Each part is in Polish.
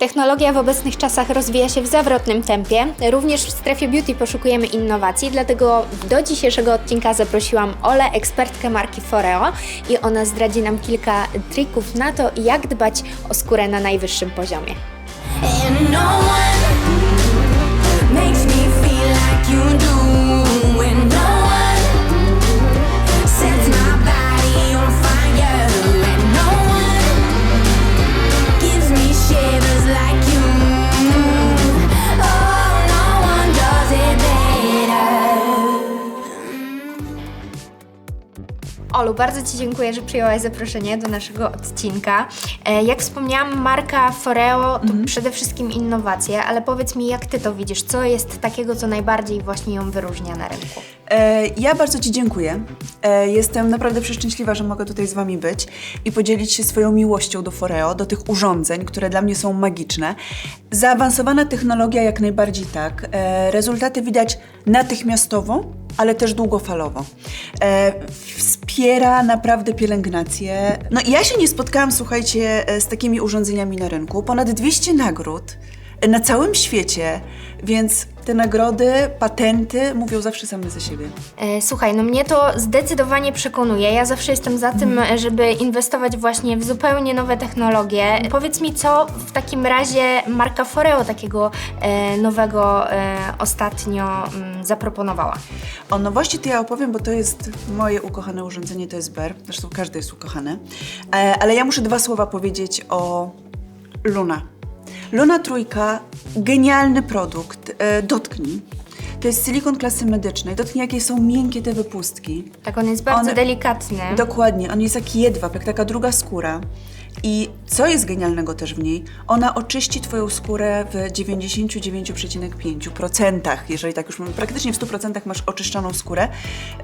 Technologia w obecnych czasach rozwija się w zawrotnym tempie. Również w strefie beauty poszukujemy innowacji, dlatego do dzisiejszego odcinka zaprosiłam Olę, ekspertkę marki Foreo i ona zdradzi nam kilka trików na to, jak dbać o skórę na najwyższym poziomie. And no one makes me feel like you do. Olu, bardzo Ci dziękuję, że przyjęłaś zaproszenie do naszego odcinka. E, Jak wspomniałam, marka Foreo to przede wszystkim innowacje, ale powiedz mi, jak Ty to widzisz? Co jest takiego, co najbardziej właśnie ją wyróżnia na rynku? E, Ja bardzo Ci dziękuję. E, Jestem naprawdę przeszczęśliwa, że mogę tutaj z Wami być i podzielić się swoją miłością do Foreo, do tych urządzeń, które dla mnie są magiczne. Zaawansowana technologia jak najbardziej tak. Rezultaty widać natychmiastowo, ale też długofalowo. E, Wspiera naprawdę pielęgnację. No i ja się nie spotkałam, słuchajcie, e, z takimi urządzeniami na rynku. Ponad 200 nagród na całym świecie, więc te nagrody, patenty mówią zawsze same za siebie. E, Słuchaj, no mnie to zdecydowanie przekonuje. Ja zawsze jestem za tym, Mhm. żeby inwestować właśnie w zupełnie nowe technologie. Powiedz mi, co w takim razie marka Foreo takiego e, nowego e, ostatnio mm, zaproponowała? O nowości to ja opowiem, bo to jest moje ukochane urządzenie, to jest BER. Zresztą każde jest ukochane. E, ale ja muszę dwa słowa powiedzieć o Luna. Luna Trójka, genialny produkt. E, dotknij. To jest silikon klasy medycznej. Dotknij, jakie są miękkie te wypustki. Tak, on jest bardzo One- delikatny. Dokładnie, on jest jak jedwab, jak taka druga skóra. I co jest genialnego też w niej? Ona oczyści Twoją skórę w 99,5%, jeżeli tak już mówię, praktycznie w 100% masz oczyszczoną skórę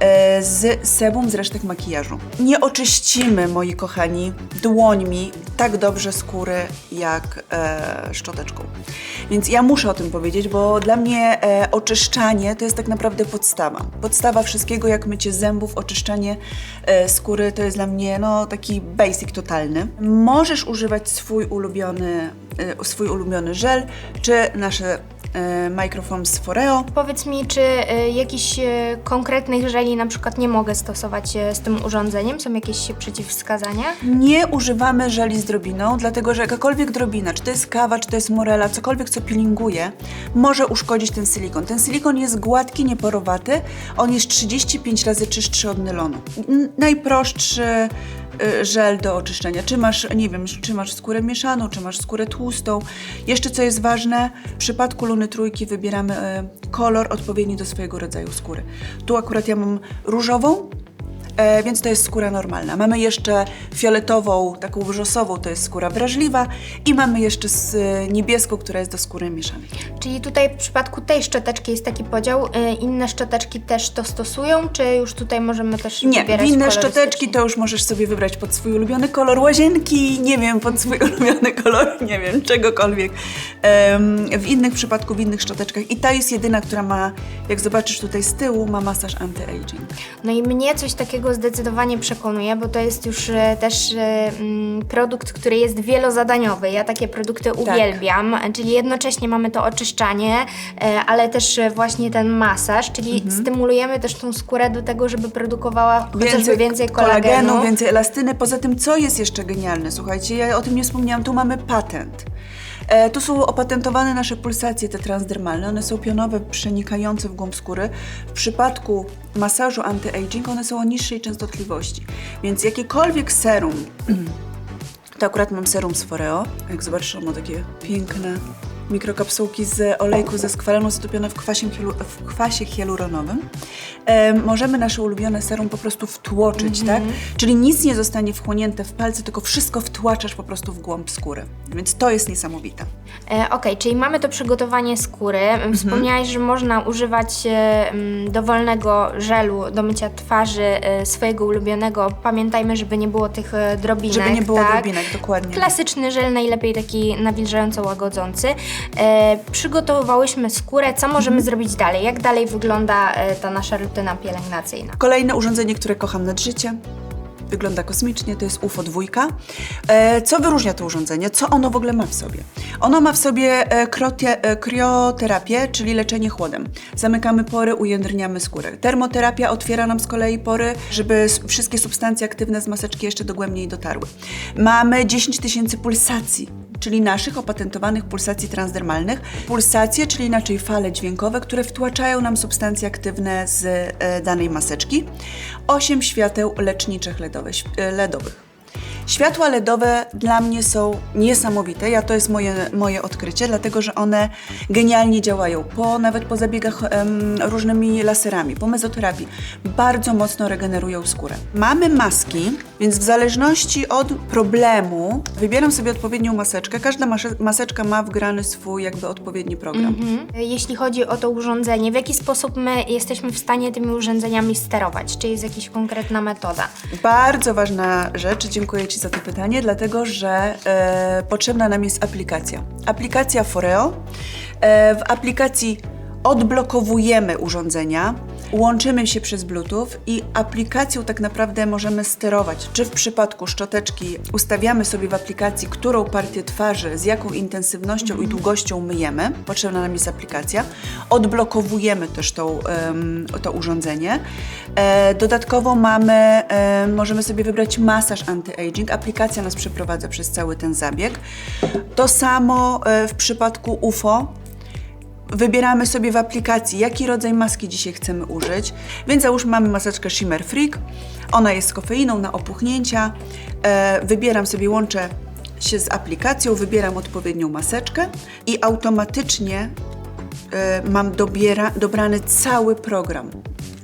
e, z sebum z resztek makijażu. Nie oczyścimy, moi kochani, dłońmi tak dobrze skóry jak e, szczoteczką. Więc ja muszę o tym powiedzieć, bo dla mnie e, oczyszczanie to jest tak naprawdę podstawa. Podstawa wszystkiego, jak mycie zębów, oczyszczanie e, skóry to jest dla mnie no, taki basic totalny. Możesz używać swój ulubiony, e, swój ulubiony żel, czy nasze e, z Foreo. Powiedz mi, czy y, jakichś konkretnych żeli na przykład nie mogę stosować z tym urządzeniem? Są jakieś przeciwwskazania? Nie używamy żeli z drobiną, dlatego że jakakolwiek drobina, czy to jest kawa, czy to jest morela, cokolwiek co peelinguje, może uszkodzić ten silikon. Ten silikon jest gładki, nieporowaty, on jest 35 razy czystszy od nylonu. Najprostszy żel do oczyszczenia. Czy masz, nie wiem, czy masz skórę mieszaną, czy masz skórę tłustą. Jeszcze co jest ważne, w przypadku Luny Trójki wybieramy y, kolor odpowiedni do swojego rodzaju skóry. Tu akurat ja mam różową, E, więc to jest skóra normalna. Mamy jeszcze fioletową, taką wrzosową, to jest skóra wrażliwa i mamy jeszcze z e, niebieską, która jest do skóry mieszanej. Czyli tutaj w przypadku tej szczoteczki jest taki podział, y, inne szczoteczki też to stosują, czy już tutaj możemy też Nie, wybierać winne kolorystycznie? szczoteczki to już możesz sobie wybrać pod swój ulubiony kolor łazienki, nie wiem, pod swój ulubiony kolor, nie wiem, czegokolwiek. Em, w innych przypadku, w innych szczoteczkach. I ta jest jedyna, która ma, jak zobaczysz tutaj z tyłu, ma masaż anti-aging. No i mnie coś takiego zdecydowanie przekonuje, bo to jest już e, też e, mm, produkt, który jest wielozadaniowy. Ja takie produkty Tak. uwielbiam, czyli jednocześnie mamy to oczyszczanie, e, ale też właśnie ten masaż, czyli Mhm. stymulujemy też tą skórę do tego, żeby produkowała chociażby więcej kolagenu. więcej elastyny. Poza tym, co jest jeszcze genialne? Słuchajcie, ja o tym nie wspomniałam, tu mamy patent. E, tu są opatentowane nasze pulsacje te transdermalne. One są pionowe, przenikające w głąb skóry. W przypadku masażu anti-aging one są o niższej częstotliwości. Więc jakiekolwiek serum, to akurat mam serum z Foreo. Jak zobaczysz, ono takie piękne mikrokapsułki z olejku ze skwalenu zatopione w kwasie, w kwasie hialuronowym. E, możemy nasze ulubione serum po prostu wtłoczyć, tak? Czyli nic nie zostanie wchłonięte w palce, tylko wszystko wtłaczasz po prostu w głąb skóry. Więc to jest niesamowite. E, Okej, czyli mamy to przygotowanie skóry. Wspomniałaś, że można używać e, mm, dowolnego żelu do mycia twarzy e, swojego ulubionego. Pamiętajmy, żeby nie było tych e, drobinek. Żeby nie było tak? drobinek, dokładnie. Klasyczny żel, najlepiej taki nawilżająco łagodzący. E, przygotowywałyśmy skórę. Co możemy zrobić dalej? Jak dalej wygląda e, ta nasza rutyna pielęgnacyjna? Kolejne urządzenie, które kocham nad życie. Wygląda kosmicznie, to jest UFO dwójka. E, co wyróżnia to urządzenie? Co ono w ogóle ma w sobie? Ono ma w sobie e, krotie, e, krioterapię, czyli leczenie chłodem. Zamykamy pory, ujędrniamy skórę. Termoterapia otwiera nam z kolei pory, żeby s- wszystkie substancje aktywne z maseczki jeszcze dogłębniej dotarły. Mamy 10 tysięcy pulsacji czyli naszych opatentowanych pulsacji transdermalnych. Pulsacje, czyli inaczej fale dźwiękowe, które wtłaczają nam substancje aktywne z e, danej maseczki. 8 świateł leczniczych e, LEDowych. Światła LEDowe dla mnie są niesamowite. Ja to jest moje, moje odkrycie, dlatego że one genialnie działają. Po, nawet po zabiegach em, różnymi laserami, po mezoterapii. Bardzo mocno regenerują skórę. Mamy maski, więc w zależności od problemu wybieram sobie odpowiednią maseczkę. Każda maseczka ma wgrany swój jakby odpowiedni program. Mhm. Jeśli chodzi o to urządzenie, w jaki sposób my jesteśmy w stanie tymi urządzeniami sterować? Czy jest jakaś konkretna metoda? Bardzo ważna rzecz, dziękuję Ci za to pytanie, dlatego że e, potrzebna nam jest aplikacja. Aplikacja Foreo. E, w aplikacji odblokowujemy urządzenia, łączymy się przez Bluetooth i aplikacją tak naprawdę możemy sterować. Czy w przypadku szczoteczki ustawiamy sobie w aplikacji, którą partię twarzy, z jaką intensywnością i długością myjemy. Potrzebna nam jest aplikacja. Odblokowujemy też tą, to urządzenie. E, dodatkowo mamy, e, możemy sobie wybrać masaż anti-aging. Aplikacja nas przeprowadza przez cały ten zabieg. To samo e, w przypadku UFO. Wybieramy sobie w aplikacji, jaki rodzaj maski dzisiaj chcemy użyć. Więc załóżmy, mamy maseczkę Shimmer Freak. Ona jest z kofeiną na opuchnięcia. E, wybieram sobie, łączę się z aplikacją, wybieram odpowiednią maseczkę i automatycznie e, mam dobiera, dobrany cały program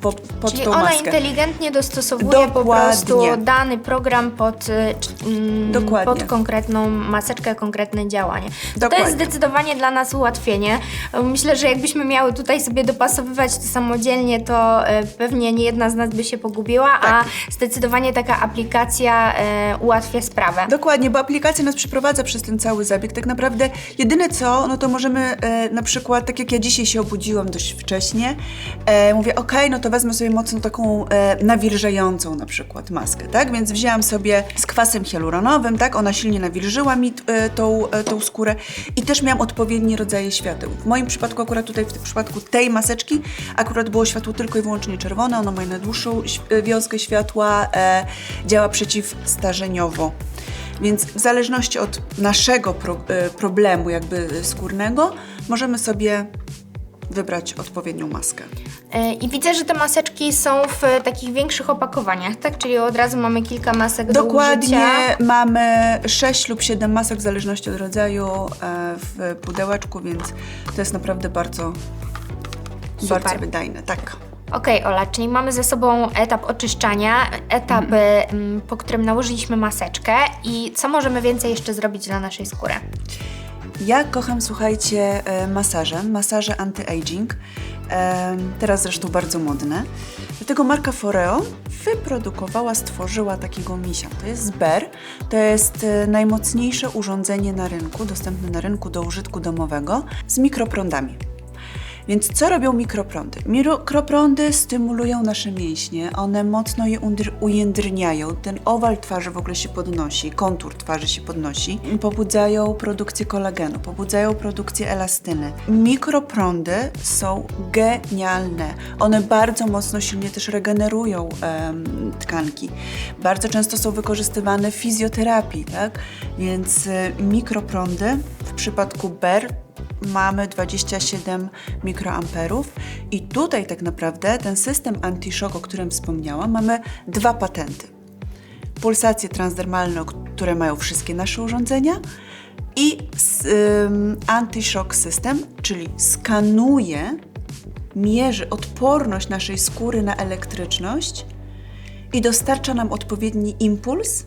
pod, pod Czyli tą ona maskę. inteligentnie dostosowuje po prostu Dokładnie. dany program pod, y, mm, Dokładnie. pod konkretną maseczkę, konkretne działanie. To jest Dokładnie. zdecydowanie dla nas ułatwienie. Myślę, że jakbyśmy miały tutaj sobie dopasowywać to samodzielnie, to y, pewnie nie jedna z nas by się pogubiła, Tak. a zdecydowanie taka aplikacja y, ułatwia sprawę. Dokładnie, bo aplikacja nas przeprowadza przez ten cały zabieg. Tak naprawdę jedyne co, no to możemy e, na przykład, tak jak ja dzisiaj się obudziłam dość wcześnie, e, mówię, okej, no to wezmę sobie mocno taką e, nawilżającą na przykład maskę, tak? Więc wzięłam sobie z kwasem hialuronowym, tak? Ona silnie nawilżyła mi e, tą, e, tą skórę i też miałam odpowiednie rodzaje świateł. W moim przypadku, akurat tutaj w przypadku tej maseczki, akurat było światło tylko i wyłącznie czerwone, ono ma najdłuższą ś- e, wiązkę światła, e, działa przeciwstarzeniowo. Więc w zależności od naszego pro, e, problemu jakby skórnego, możemy sobie wybrać odpowiednią maskę. Y, I widzę, że te maseczki są w y, takich większych opakowaniach, tak? Czyli od razu mamy kilka masek do Dokładnie użycia. mamy 6 lub 7 masek w zależności od rodzaju e, w pudełeczku, więc to jest naprawdę bardzo, Super. bardzo wydajne. Tak. Okej, Ola, czyli mamy ze sobą etap oczyszczania, etap, mm, po którym nałożyliśmy maseczkę i co możemy więcej jeszcze zrobić dla naszej skóry? Ja kocham, słuchajcie, e, masaże, masaże anti-aging. E, Teraz zresztą bardzo modne. Dlatego marka Foreo wyprodukowała, stworzyła takiego misia. To jest Sber. To jest e, najmocniejsze urządzenie na rynku, dostępne na rynku do użytku domowego z mikroprądami. Więc co robią mikroprądy? Mikroprądy stymulują nasze mięśnie, one mocno je ujędrniają, ten owal twarzy w ogóle się podnosi, kontur twarzy się podnosi, pobudzają produkcję kolagenu, pobudzają produkcję elastyny. Mikroprądy są genialne. One bardzo mocno silnie też regenerują em, tkanki. Bardzo często są wykorzystywane w fizjoterapii, tak? Więc y, mikroprądy w przypadku BER mamy 27 mikroamperów i tutaj tak naprawdę ten system anti-shock, o którym wspomniałam, mamy dwa patenty. Pulsacje transdermalne, które mają wszystkie nasze urządzenia i anti-shock system, czyli skanuje, mierzy odporność naszej skóry na elektryczność i dostarcza nam odpowiedni impuls,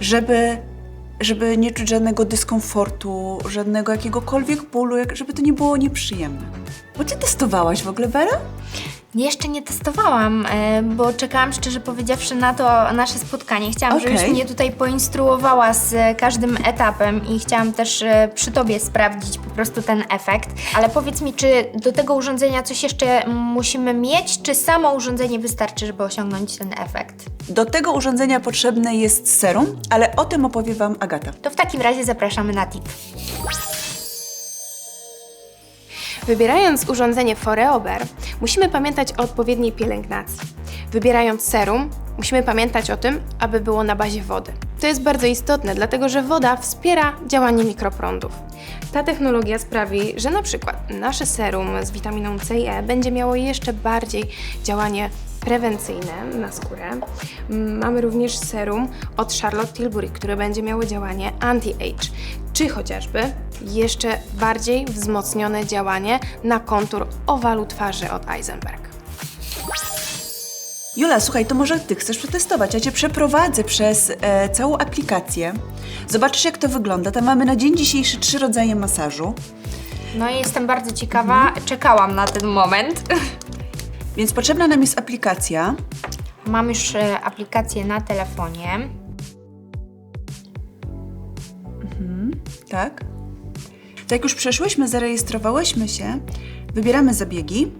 żeby, żeby nie czuć żadnego dyskomfortu, żadnego jakiegokolwiek bólu, żeby to nie było nieprzyjemne. Bo ty testowałaś w ogóle, Vera? Jeszcze nie testowałam, e, bo czekałam szczerze powiedziawszy na to nasze spotkanie. Chciałam, Okej. żebyś mnie tutaj poinstruowała z e, każdym etapem i chciałam też e, przy Tobie sprawdzić po prostu ten efekt. Ale powiedz mi, czy do tego urządzenia coś jeszcze musimy mieć, czy samo urządzenie wystarczy, żeby osiągnąć ten efekt? Do tego urządzenia potrzebne jest serum, ale o tym opowie Wam Agata. To w takim razie zapraszamy na tip. Wybierając urządzenie Foreober, musimy pamiętać o odpowiedniej pielęgnacji. Wybierając serum, musimy pamiętać o tym, aby było na bazie wody. To jest bardzo istotne, dlatego że woda wspiera działanie mikroprądów. Ta technologia sprawi, że na przykład nasze serum z witaminą C i E będzie miało jeszcze bardziej działanie prewencyjne na skórę. Mamy również serum od Charlotte Tilbury, które będzie miało działanie anti-age, czy chociażby jeszcze bardziej wzmocnione działanie na kontur owalu twarzy od Eisenberg. Jula, słuchaj, to może Ty chcesz przetestować. Ja Cię przeprowadzę przez e, całą aplikację. Zobaczysz, jak to wygląda. Tam mamy na dzień dzisiejszy trzy rodzaje masażu. No i jestem bardzo ciekawa, czekałam na ten moment. Więc potrzebna nam jest aplikacja. Mam już e, aplikację na telefonie. Tak. To jak już przeszłyśmy, zarejestrowałyśmy się, wybieramy zabiegi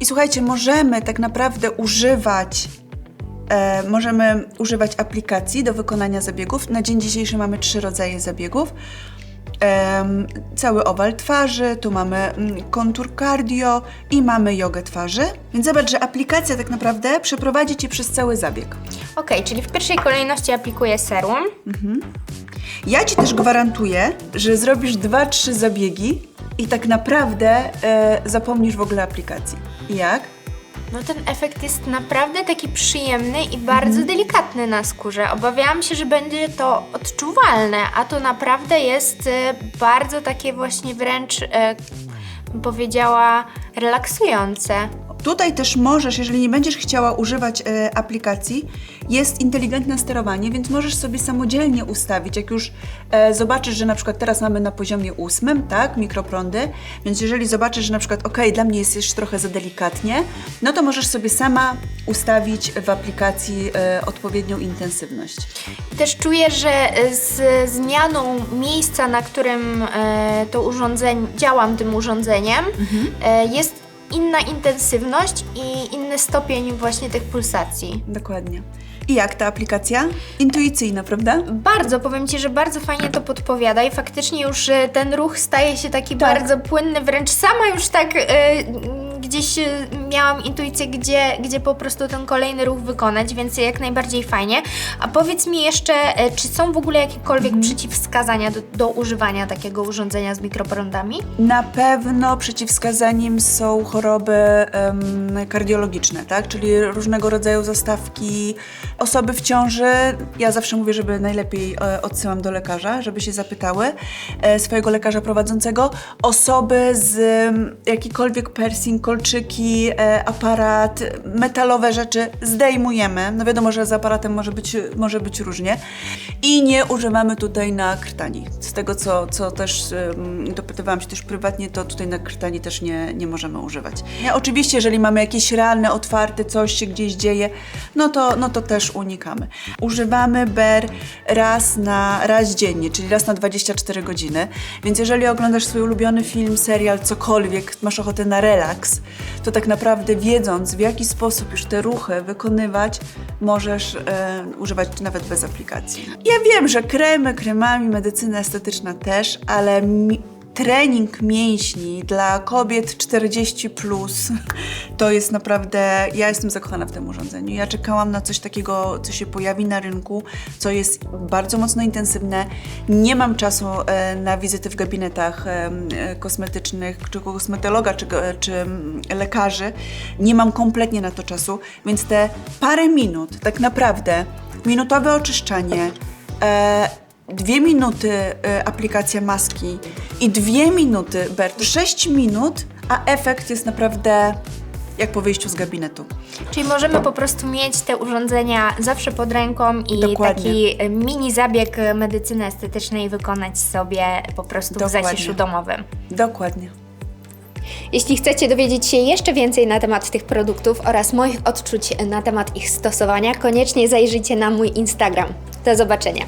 i słuchajcie, możemy tak naprawdę używać e, możemy używać aplikacji do wykonania zabiegów. Na dzień dzisiejszy mamy trzy rodzaje zabiegów. Cały owal twarzy, tu mamy mm, kontur cardio i mamy jogę twarzy. Więc zobacz, że aplikacja tak naprawdę przeprowadzi Cię przez cały zabieg. Ok, czyli w pierwszej kolejności aplikuję serum. Ja Ci też gwarantuję, że zrobisz dwa, trzy zabiegi i tak naprawdę e, zapomnisz w ogóle aplikacji. Jak? No ten efekt jest naprawdę taki przyjemny i bardzo delikatny na skórze. Obawiałam się, że będzie to odczuwalne, a to naprawdę jest e, bardzo takie właśnie wręcz, e, bym powiedziała, relaksujące. Tutaj też możesz, jeżeli nie będziesz chciała używać e, aplikacji, jest inteligentne sterowanie, więc możesz sobie samodzielnie ustawić. Jak już e, zobaczysz, że na przykład teraz mamy na poziomie ósmym, tak, mikroprądy, więc jeżeli zobaczysz, że na przykład, ok, dla mnie jest jeszcze trochę za delikatnie, no to możesz sobie sama ustawić w aplikacji e, odpowiednią intensywność. Też czuję, że e, z zmianą miejsca, na którym e, to urządzenie, działam tym urządzeniem, e, jest inna intensywność i inny stopień właśnie tych pulsacji. Dokładnie. I jak ta aplikacja? Intuicyjna, prawda? Bardzo, powiem Ci, że bardzo fajnie to podpowiada i faktycznie już e, ten ruch staje się taki Tak. bardzo płynny, wręcz sama już tak e, gdzieś e, miałam intuicję, gdzie, gdzie po prostu ten kolejny ruch wykonać, więc jak najbardziej fajnie. A powiedz mi jeszcze, e, czy są w ogóle jakiekolwiek Mhm. przeciwwskazania do, do używania takiego urządzenia z mikroprądami? Na pewno przeciwwskazaniem są choroby em, kardiologiczne, tak? Czyli różnego rodzaju zastawki. Osoby w ciąży, ja zawsze mówię, żeby najlepiej e, odsyłam do lekarza, żeby się zapytały e, swojego lekarza prowadzącego. Osoby z em, jakikolwiek piercing, kolczyki, e, aparat, metalowe rzeczy zdejmujemy. No wiadomo, że z aparatem może być, może być różnie. I nie używamy tutaj na krtani. Z tego, co, co też dopytywałam się też prywatnie, to tutaj na krtani też nie, nie możemy używać. Nie, oczywiście, jeżeli mamy jakieś realne, otwarte, coś się gdzieś dzieje, no to, no to też unikamy. Używamy BER raz na raz dziennie, czyli raz na 24 godziny. Więc jeżeli oglądasz swój ulubiony film, serial, cokolwiek, masz ochotę na relaks, to tak naprawdę wiedząc, w jaki sposób już te ruchy wykonywać, możesz e, używać nawet bez aplikacji. Ja wiem, że kremy, kremami, medycyna estetyczna też, ale mi, trening mięśni dla kobiet 40 plus to jest naprawdę. Ja jestem zakochana w tym urządzeniu. Ja czekałam na coś takiego, co się pojawi na rynku, co jest bardzo mocno intensywne. Nie mam czasu e, na wizyty w gabinetach e, e, kosmetycznych, czy kosmetologa, czy, go- czy mm, lekarzy. Nie mam kompletnie na to czasu, więc te parę minut, tak naprawdę, minutowe oczyszczanie. E, dwie minuty y, aplikacja maski i dwie minuty Bert. Sześć minut, a efekt jest naprawdę jak po wyjściu z gabinetu. Czyli możemy po prostu mieć te urządzenia zawsze pod ręką i Dokładnie. taki mini zabieg medycyny estetycznej wykonać sobie po prostu w Dokładnie. zaciszu domowym. Dokładnie. Jeśli chcecie dowiedzieć się jeszcze więcej na temat tych produktów oraz moich odczuć na temat ich stosowania, koniecznie zajrzyjcie na mój Instagram. Do zobaczenia.